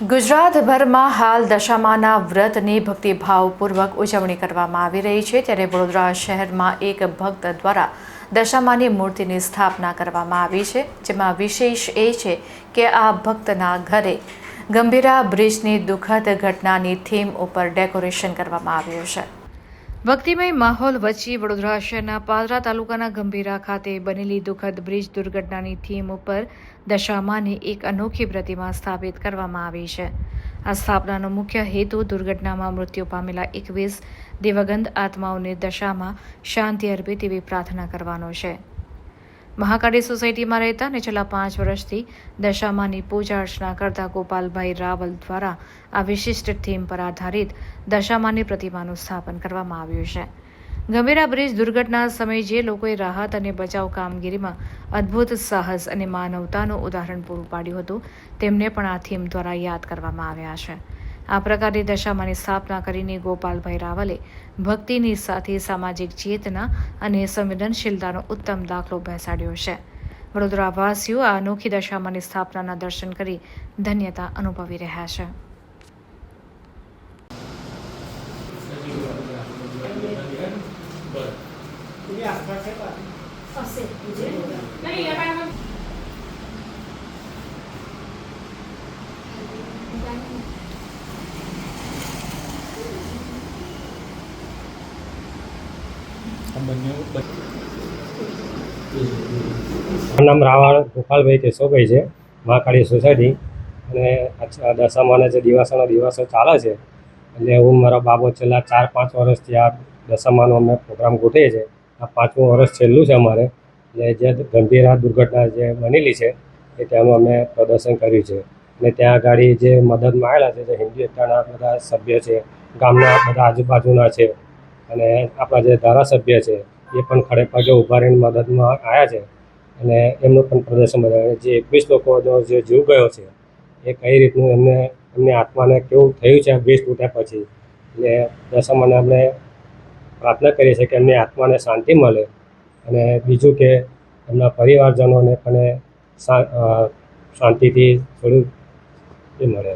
ગુજરાતભરમાં હાલ દશામાના વ્રતની ભક્તિભાવપૂર્વક ઉજવણી કરવામાં આવી રહી છે. ત્યારે વડોદરા શહેરમાં એક ભક્ત દ્વારા દશામાની મૂર્તિની સ્થાપના કરવામાં આવી છે. જેમાં વિશેષ એ છે કે આ ભક્તના ઘરે ગંભીરા બ્રિજની દુઃખદ ઘટનાની થીમ ઉપર ડેકોરેશન કરવામાં આવ્યું છે. ભક્તિમય માહોલ વચ્ચે વડોદરા શહેરના પાદરા તાલુકાના ગંભીરા ખાતે બનેલી દુઃખદ બ્રિજ દુર્ઘટનાની થીમ ઉપર દશામાની એક અનોખી પ્રતિમા સ્થાપિત કરવામાં આવી છે. આ સ્થાપનાનો મુખ્ય હેતુ દુર્ઘટનામાં મૃત્યુ પામેલા એકવીસ દિવગંધ આત્માઓને દશામાં શાંતિ અર્પે તેવી પ્રાર્થના કરવાનો છે. મહાકાળી સોસાયટીમાં રહેતા અને છેલ્લા પાંચ વર્ષથી દશામાની પૂજા અર્ચના કરતા ગોપાલભાઈ રાવલ દ્વારા આ વિશિષ્ટ થીમ પર આધારિત દશામાની પ્રતિમાનું સ્થાપન કરવામાં આવ્યું છે. ગંભીરા બ્રિજ દુર્ઘટના સમયે જે લોકોએ રાહત અને બચાવ કામગીરીમાં અદ્ભુત સાહસ અને માનવતાનું ઉદાહરણ પૂરું પાડ્યું હતું, તેમને પણ આ થીમ દ્વારા યાદ કરવામાં આવ્યા છે. આ પ્રકારની દશામાની સ્થાપના કરીને ગોપાલભાઈ રાવલે ભક્તિની સાથે સામાજિક ચેતના અને સંવેદનશીલતાનો ઉત્તમ દાખલો બેસાડ્યો છે. વડોદરાવાસીઓ આ અનોખી દશામાની સ્થાપનાના દર્શન કરી ધન્યતા અનુભવી રહ્યા છે. Thank બંને મારું નામ રાવળ, ગોપાલભાઈ કેશવભાઈ છે. મહાકાળી સોસાયટી. અને દશામાના જે દિવાસાના દિવસો ચાલે છે, એટલે હું મારા બાબો છેલ્લા ચાર, પાંચ વર્ષથી આ દશામાનો અમે પ્રોગ્રામ ગોઠવીએ છીએ. આ પાંચમું વર્ષ છેલ્લું છે અમારે. એટલે જે ગંભીર આ દુર્ઘટના જે બનેલી છે, એ ત્યાંનું અમે પ્રદર્શન કર્યું છે. અને ત્યાં આગળ જે મદદમાં આવેલા છે, જે હિન્દુ એકતાના બધા સભ્ય છે, ગામના બધા આજુબાજુના છે અને આપણા જે ધારાસભ્ય છે, એ પણ ખડે પગે ઊભા રહીને મદદમાં આવ્યા છે અને એમનું પણ પ્રદર્શન બતાવ્યું. જે એકવીસ લોકોનો જે જીવ ગયો છે, એ કઈ રીતનું એમને, એમની આત્માને કેવું થયું છે આ બ્રિજ તૂટ્યા પછી? એટલે દશામાને આપણે પ્રાર્થના કરીએ છીએ કે એમની આત્માને શાંતિ મળે અને બીજું કે એમના પરિવારજનોને પણ શાંતિથી થોડું એ મળે.